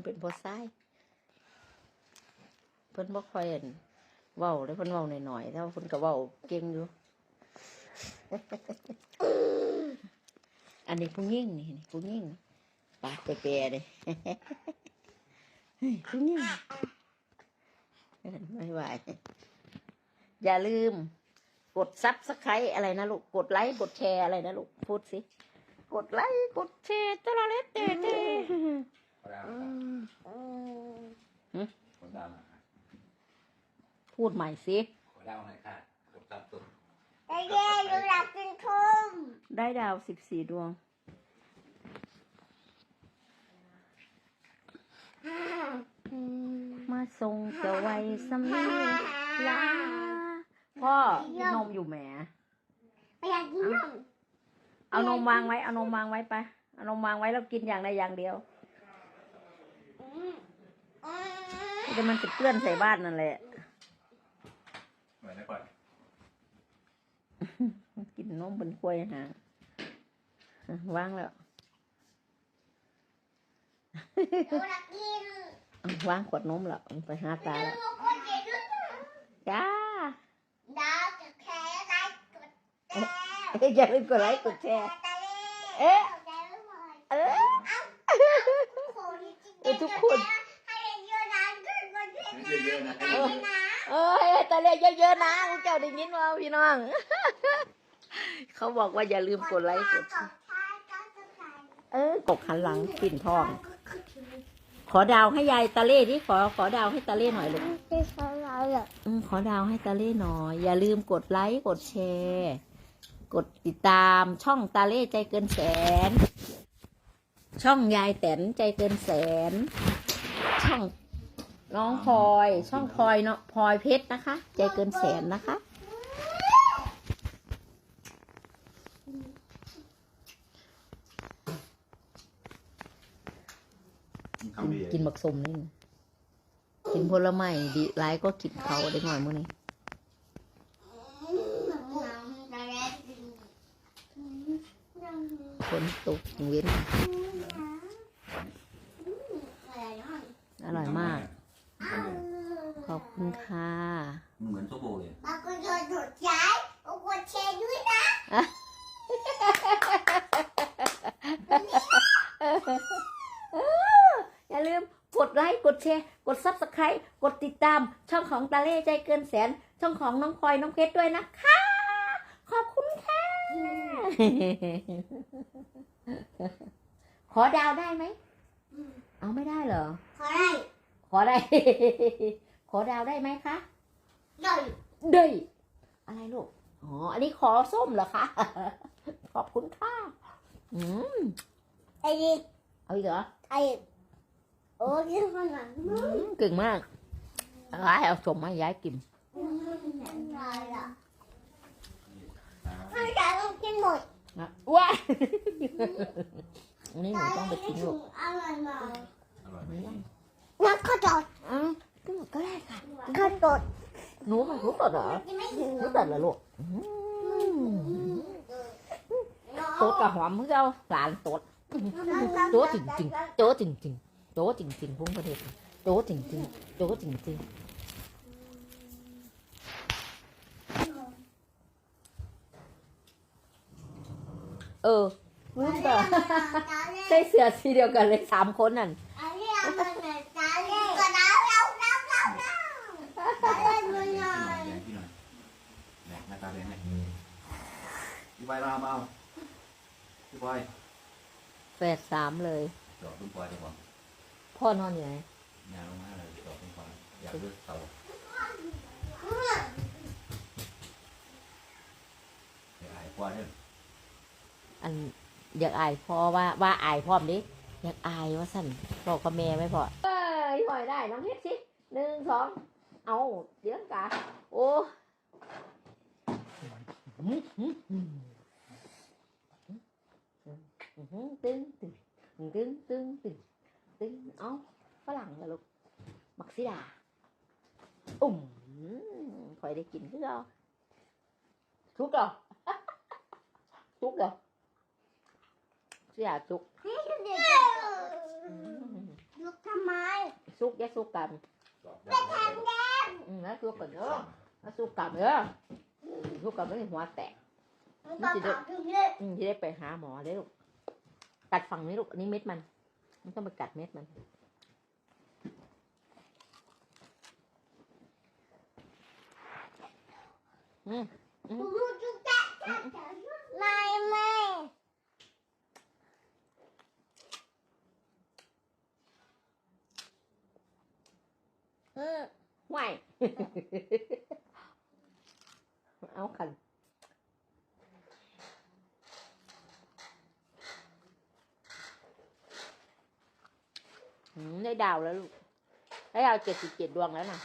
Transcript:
นเป็นพ่อซ้ายเพิ่นบ่ค่อยอั่นเว้าเลยเพิ่นเว้าหน่อยๆแต่ว่าเพิ่นก็เว้าเก่งอยู่ อันนี้ผู้หญิงนี่นี่ผู้หญิงปากแปรๆเลยเฮ้ยผู้หญิงไม่ไหวอย่าลืม กดซับสไครต์อะไรนะลูก กดไลค์กดแชร์อะไรนะลูก พูดสิ กดไลค์กดแชร์ตลอดเลยเต้ เต้ขอดาวอืมนะครับขอดาวหน่อยครับพูดใหม่สิขอดาวหน่อยค่ะกดซับตุ่มแต่เย่หนูอยากกินทุ่มได้ดาวสิบสี่ดวงมาส่งเจะไว้สำนีลาพ่อนมอยู่แหมไม่อยากกินนมเอานมวางไว้ เอานมวางไว้ไป เอานมวางไว้แล้วกินอย่างใดอย่างเดียว อืมอืมเดี๋ยวมันจะเปื้อนใส่บ้านนั่นแหละ เหมือนได้ก่อนกินนมเป็นกล้วยหางวางแล้วหนูอยากกินเอาวางขวดนมแล้วไปหาตาหแล้วนูคนเดียวด้วยนะจ้าดาวจะแค่ไลค์กดแชร์เอ้ยอย่าลืมกดไลค์กดแชร์ เอ๊ะเออเออทุกคน ให้เยอะๆนะขึ้นมาด้วยนะเยอะๆนะไปเลยนะ เอ้ยตาเลียเยอะๆนะพวกเจ้าได้ยินว่าพี่น้อง เขาบอกว่าอย่าลืมกดไลค์กดแชร์เออกกหันหลังปิ่นทอง ขอดาวให้ยายตาเล่ที่ขอขอดาวให้ตาเล่หน่อยลูกไม่ใช่เราหรอกอืมขอดาวให้ตาเล่หน่อย อย่าลืมกดไลค์กดแชร์ กดติดตามช่องตาเล่ใจเกินแสน ช่องยายแตนใจเกินแสน ช่องน้องพลอย ช่องพลอยเนาะพลอยเพชรนะคะ ใจเกินแสนนะคะทำดีกินบักสมนี่นะกินผลไม้ดีไรก็กินเขาได้หน่อยมื้อนี้ฝนตกเว้นอร่อยมาก ขอบ คุณค่ะ เหมือนโซโบเลย บางคนโดนดูดใจบางคนแชร์ด้วยนะอย่าลืมกดไลค์กดแชร์กดซับสไครต์กดติดตาม ช่องของตาเล่ใจเกินแสน ช่องของน้องพลอยน้องเพชรด้วยนะคะ ขอบคุณค่ะ ขอดาวได้ไหม เอาไม่ได้เหรอ ขอได้ ขอได้ ขอดาวได้ไหมคะหน่อยได้อะไรลูก อ๋อ อันนี้ขอส้มเหรอคะ ขอบคุณค่ะ อืมไอ้นี่เอาอีกเหรอไอ้โอ้ยขนาดอืนั้นมเก่งมากอะไรเอาสมมาให้ยายกิน อะไรอะให้ใจต้องกินหมดนะว้ายอันนี้หนูต้องไปกินลูกอร่อยมากอร่อยไหม นักข้าวตอด อืมกินหมดก็ได้ค่ะ ข้าวตอดหนูมันรู้ตดเหรอกินไม่ถึงรู้ตดเหรอลูกอืมโต๊ดกับหอมมึงเจ้าหลานโต๊ดโต๊ดจริงจริงๆโต๊ดจริงจริงๆโต๊ดจริงจริงๆพุ่งประเทศโต๊ดจริงจริงๆโต๊ดจริงจริงๆเออลืมต่อใส่เสื้อสีเดียวกันเลยสามคนนั่นอันนี้เอามาหน่อยจ้าเลยก็น้ำเราน้ำเราน้ำอะไรมาหน่อย แดงพี่หน่อยแดงหน้าตาแดงไหม พี่บอยมาเอาพี่บอยแฝดสามเลย ดอกพี่บอยดีกว่าพ่อนอนอยู่ไหนงานลงมาเลยดอกพี่บอยอยากเลือกเตาอยากหายกว่าเนี่ยอันอยากอายพ่อว่าว่าอายพ่อมดิอยากอายว่าสั่นบอกกับแม่ไม่พอเอ้ยหอยได้น้องเฮ็ดสิหนึ่งสองเอาเดี๋ยวกาโอ้ตึ้งตึ้งตึ้งตึ้งตึ้งตึ้งเอาฝรั่งละลูก มักซิดาอุ่มคอยได้กินคือเราทุกเหรอทุกเหรอเสียจุกเด็กลูกทำไมซุกอยาซุกกันไปทำแดงอืมแล้วซุกกันเด้อแล้วซุกกันเด้อซุกกันไม่หัวแตกมันก็ตอบถึงเลยอืมที่ได้ไปหาหมอได้ลูกกัดฝั่งนี้ลูกอันนี้เม็ดมัน มันต้องไปกัดเม็ดมัน อืม ลูกจุ๊กจ๊ะ ไม่ไม่เออไหวเอาขันได้ดาวแล้วลูก ได้ดาวเจ็ดสิบเจ็ดดวงแล้วนะ